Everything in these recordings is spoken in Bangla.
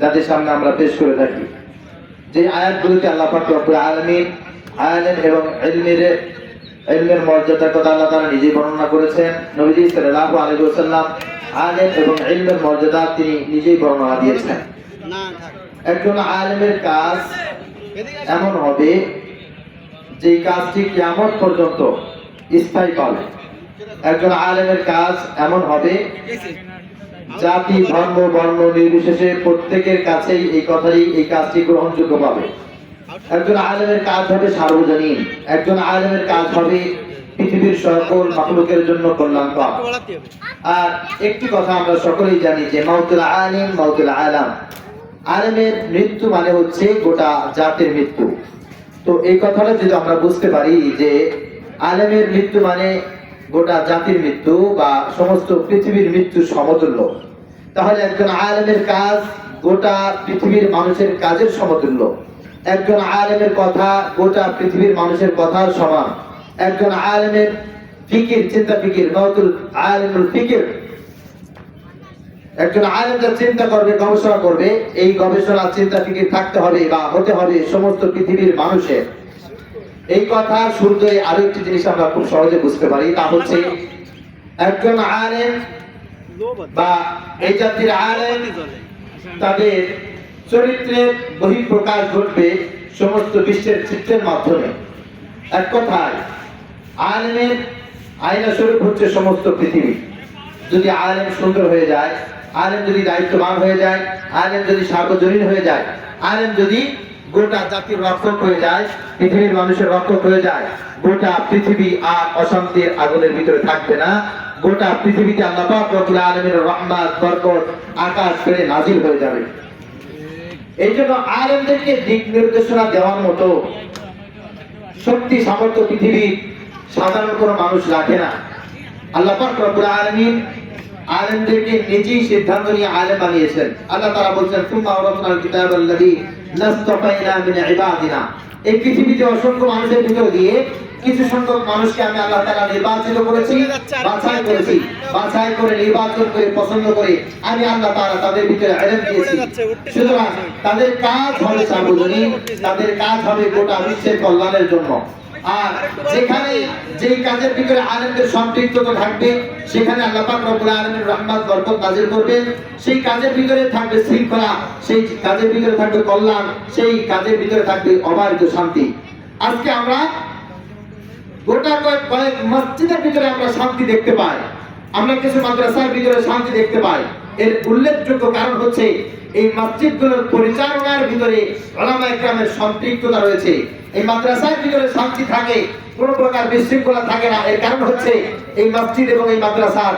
যাদের সামনে আমরা পেশ করে থাকি। যে আয়াতগুলিতে আল্লাহ পাক রব্বুল আলামিন আয়ালেন এবং ইলমের ইলমের মর্যাদার কথা আল্লাহ তাআলা নিজেই বর্ণনা করেছেন। নবীজি সাল্লাল্লাহু আলাইহি ওয়াসাল্লাম আলেম এবং ইলমের মর্যাদা তিনি নিজেই বর্ণনা দিয়েছেন। একজন আলেমের কাজ এমন হবে যে কাজটি কিয়ামত পর্যন্ত স্থায়ী পাবে। একজন আলেমের কাজ এমন হবে জাতি, ধর্ম, বর্ণ নির্বিশেষে প্রত্যেকের কাছেই এই কথাই, এই কাজটি গ্রহণযোগ্য পাবে। একজন আলেমের কাজ হবে সার্বজনীন, একজন আলেমের কাজ হবে পৃথিবীর সকল মাখলুকের জন্য কল্যাণকর আর একটি কথা আমরা সকলেই জানি যে, মাউতুল আলিম, মাউতুল আলাম, আলেমের মৃত্যু মানে হচ্ছে গোটা জাতির মৃত্যু। তো এই কথাটা যদি আমরা বুঝতে পারি যে, আলেমের মৃত্যু মানে গোটা জাতির মৃত্যু বা সমস্ত পৃথিবীর মৃত্যু সমতুল্য। তাহলে একজন আলেমের কাজ গোটা পৃথিবীর মানুষের কাজের সমতুল্য। একজন আলেমের কথা গোটা পৃথিবীর মানুষের কথার সমান। একজন আলেমের ফিকির, চিন্তা ফিকির নতুল আলেমুল ফিকির। একজন আলেম যা চিন্তা করবে, গবেষণা করবে, এই গবেষণা, চিন্তা ফিকির থাকতে হবে বা হতে হবে সমস্ত পৃথিবীর মানুষের। এই কথা শুরুতে আরও একটি জিনিস আমরা খুব সহজে বুঝতে পারি, তা হচ্ছে একজন আলেম বা এই জাতির আলেম তাদের চরিত্রের বহিঃপ্রকাশ ঘটবে সমস্ত বিশ্বের চিত্রের মাধ্যমে। এক কথায়, আলেমের আয়না স্বরূপ হচ্ছে সমস্ত পৃথিবী। যদি আলেম সুন্দর হয়ে যায়, আলেম যদি দায়িত্ববান হয়ে যায়, আলেম যদি সার্বজনীন হয়ে যায়, আলেম যদি গোটা জাতির রক্ষক হয়ে যায়, পৃথিবীর মানুষের রক্ষক হয়ে যায়। গোটা পৃথিবী আর অশান্তির আগুনের ভিতরে থাকবে না। গোটা পৃথিবীতে আল্লাহ রহমত, বরকত, আকাশ হয়ে যাবে। এই জন্য দিক নির্দেশনা দেওয়ার মতো শক্তি, সামর্থ্য পৃথিবীর সাধারণ কোনো মানুষ রাখে না। আল্লাহ পাক রব্বুল আলামিন আলেমদেরকে নিজেই সিদ্ধান্ত নিয়ে আলেম বানিয়েছেন। আল্লাহ তাআলা বলছেন মিন ইবাদিনা এই পৃথিবীতে অসংখ্য মানুষের ভিতর দিয়ে কিছু সংখ্যক মানুষকে আমি আল্লাহ তালা নির্বাচিত করেছি, বাছাই করেছি, বাছাই করে নির্বাচন করে পছন্দ করে আমি আল্লাহ তারা তাদের ভিতরে দিয়েছি। সুতরাং তাদের কাজ হবে তাদের কাজ হবে গোটা বিশ্বের কল্যাণের জন্য। আর যেখানে যেই কাজের ভিতরে আলেমদের সম্পৃক্ততা থাকবে সেখানে আল্লাহ পাক রব্বুল আলামিন রহমত বরকত নাজিল করবেন। সেই কাজের ভিতরে থাকবে শৃঙ্খলা সেই কাজের ভিতরে থাকবে কল্যাণ সেই কাজের ভিতরে থাকবে অবারিত শান্তি। আজকে আমরা গোটা কয়েক কয়েক মসজিদের ভিতরে আমরা শান্তি দেখতে পাই। আমরা কিছু মাদ্রাসার ভিতরে শান্তি দেখতে পাই। এর উল্লেখযোগ্য কারণ হচ্ছে এই মসজিদগুলোর পরিচালনার ভিতরে ওলামা একরামের সম্পৃক্ততা রয়েছে। এই মাদ্রাসার ভিতরে শান্তি থাকে কোনো প্রকার বিশৃঙ্খলা থাকে না। এর কারণ হচ্ছে এই মসজিদ এবং এই মাদ্রাসার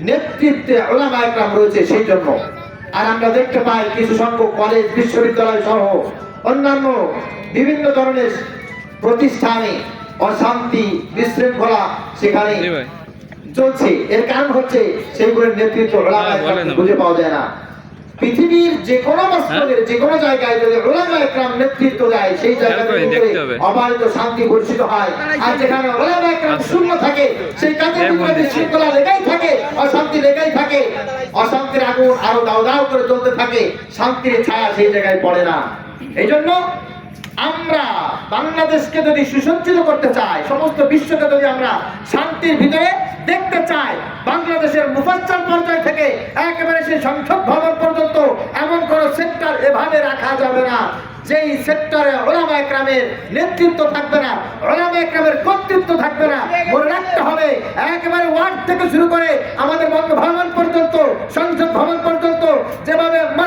নেতৃত্বে ওলামা একরাম রয়েছে সেই জন্য। আর আমরা দেখতে পাই কিছু সংখ্যক কলেজ বিশ্ববিদ্যালয় সহ অন্যান্য বিভিন্ন ধরনের প্রতিষ্ঠানে অশান্তি বিশৃঙ্খলা সেখানে চলছে। এর কারণ হচ্ছে সেইগুলোর নেতৃত্ব হ্যাঁ। খুঁজে পাওয়া যায় না। পৃথিবীর যে কোনো মসজিদের যে কোনো জায়গায় যদি ওলামা একরাম নেতৃত্ব দেয় সেই। অবারিত শান্তি বর্ষিত হয়। আর যেখানে ওলামা একরাম শূন্য থাকে সেই কাজের ভিতরে বিশৃঙ্খলা লেগেই থাকে অশান্তি লেগেই থাকে অশান্তির আগুন আরও দাও দাও করে থাকে শান্তির ছায়া সেই জায়গায় পড়ে না। এই জন্য আমরা বাংলাদেশকে যদি সুসজ্জিত করতে চাই সমস্ত বিশ্বকে যদি আমরা শান্তির ভিতরে দেখতে চাই বাংলাদেশের মুফাজ্জল পর্যায় থেকে একেবারে সেই সংসদ ভবন পর্যন্ত এমন কোন সেক্টর এভাবে রাখা যাবে না। যেই সেক্টরে ওলামা একরামের নেতৃত্ব থাকবে না, ওলামা একরামের কর্তৃত্ব থাকবে না, মনে রাখতে হবে একেবারে ওয়ার্ড থেকে শুরু করে আমাদের বঙ্গভবন পর্যন্ত, সংসদ ভবন পর্যন্ত যেভাবে আমরা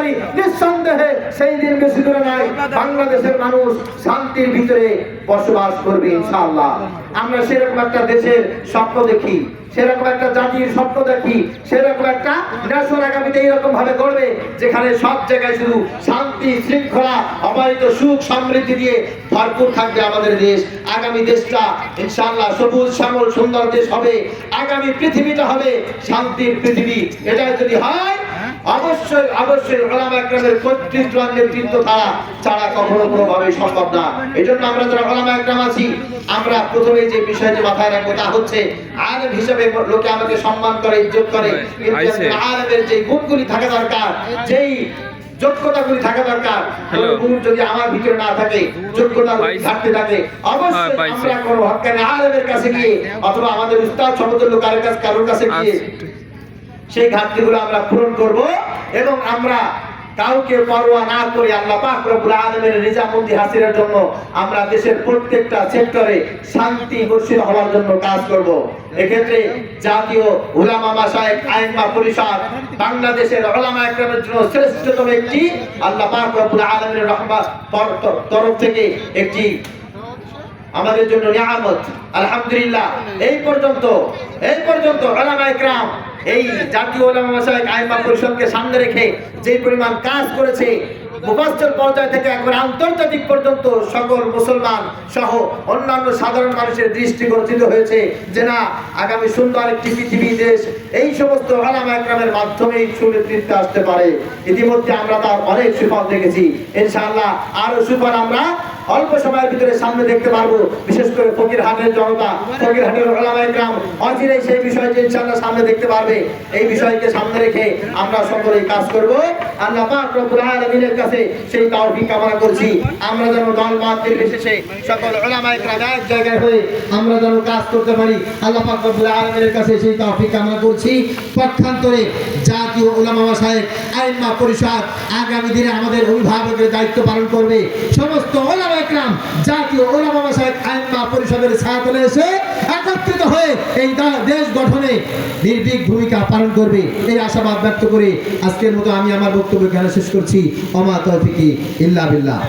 পারি নিঃসন্দেহে সেই দিন বেশি দূরে নাই। বাংলাদেশের মানুষ শান্তির ভিতরে বসবাস করবে ইনশাআল্লাহ। আমরা সেরকম একটা দেশের স্বপ্ন দেখি, সেরকম একটা জাতির স্বপ্ন দেখি, সেরকম একটা ন্যাশনাল আগামীতে এইরকম ভাবে গড়বে, যেখানে সব জায়গায় শুধু শান্তি, শৃঙ্খলা, অবারিত সুখ, সমৃদ্ধি দিয়ে ভরপুর থাকবে আমাদের দেশ। আগামী দেশটা ইনশাআল্লাহ সবুজ, শ্যামল, সুন্দর দেশ হবে। আগামী পৃথিবীটা হবে শান্তির পৃথিবী। এটা যদি হয় অবশ্যই অবশ্যই ওলামা একরামের কর্তৃত্ব আর নেতৃত্ব ছাড়া ছাড়া কখনো কোনোভাবে সম্ভব না এই জন্য আমরা যারা ওলামা একরাম আছি আমরা প্রথমে যে বিষয়টি মাথায় রাখব তা হচ্ছে আলেম হিসেবে লোকে আমাকে সম্মান করে ইজ্জত করে আলেমের যে গুণগুলি থাকা দরকার যেই যোগ্যতাগুলি থাকা দরকার গুণ যদি আমার ভিতরে না থাকে যোগ্যতা পাইছে। ঘাটতে থাকে অবশ্যই আমরা কোনো হক্কানি আলেমের কাছে গিয়ে অথবা আমাদের উস্তাদ সমতুল্য কারোর কাছে কারোর কাছে গিয়ে। সেই ঘাটতিগুলো আমরা পূরণ করব এবং আমরা কাউকে পরোয়া না করে আল্লাহ পাক রব্বুল আলামিনের রিজামন্দি হাসিলের জন্য আমরা দেশের প্রত্যেকটা সেক্টরে শান্তি বর্ষিত হওয়ার জন্য কাজ করব। এক্ষেত্রে জাতীয় উলামা মাসায়েক আইনমা পরিষদ বাংলাদেশের উলামা একরামের জন্য শ্রেষ্ঠতম একটি আল্লাহ পাক রব্বুল আলামিনের রহমত তরফ থেকে একটি আমাদের জন্য নিয়ামত। আলহামদুলিল্লাহ। এই পর্যন্ত এই পর্যন্ত ওলামা ইকরাম এই জাতীয় ওলামা মাসায়েক আইমা পরিষদকে সামনে রেখে যে পরিমাণ কাজ করেছে, মুফাসসির পর্যায় থেকে একবার আন্তর্জাতিক পর্যন্ত সকল মুসলমান সহ অন্যান্য সাধারণ মানুষের দৃষ্টি গঠিত হয়েছে যে না, আগামী সুন্দর একটি পৃথিবী, দেশ, এই সমস্ত ওলামা একরামের মাধ্যমেই সুনেতৃত্বে আসতে পারে। ইতিমধ্যে আমরা তার অনেক সুফল দেখেছি। ইনশাআল্লাহ আরও সুফল আমরা অল্প সময়ের ভিতরে সামনে দেখতে পারব, বিশেষ করে ফকির হাটের জনতা ফকির হাটের ওলামা ইকরাম অচিরেই সেই বিষয়টি ইনশাআল্লাহ সামনে দেখতে পারবে। এই বিষয়কে সামনে রেখে আমরা সকলেই কাজ করব। রব্বুল কাছে সেই কামনা করছি। আমরা যেন দল সকল ওলামা ইকরাম এক জায়গায় হয়ে আমরা যেন কাজ করতে পারি। আল্লাহ পাক রব্বুল কাছে সেই তৌফিক কামনা করছি। পক্ষান্তরে জাতীয় ওলামা মাসায়েক আইনমা পরিষদ আগামী দিনে আমাদের অভিভাবকের দায়িত্ব পালন করবে। সমস্ত ওলামা একরাম জাতীয় ওলামা মাসায়েক আইনমা পরিষদের ছায়াতলে এসে একত্রিত হয়ে এই দেশ গঠনে নির্ভীক ভূমিকা পালন করবে। এই আশাবাদ ব্যক্ত করে আজকের মতো আমি আমার বক্তব্য এখানে শেষ করছি। অমা তৌফিকি, ইল্লা বিল্লাহ।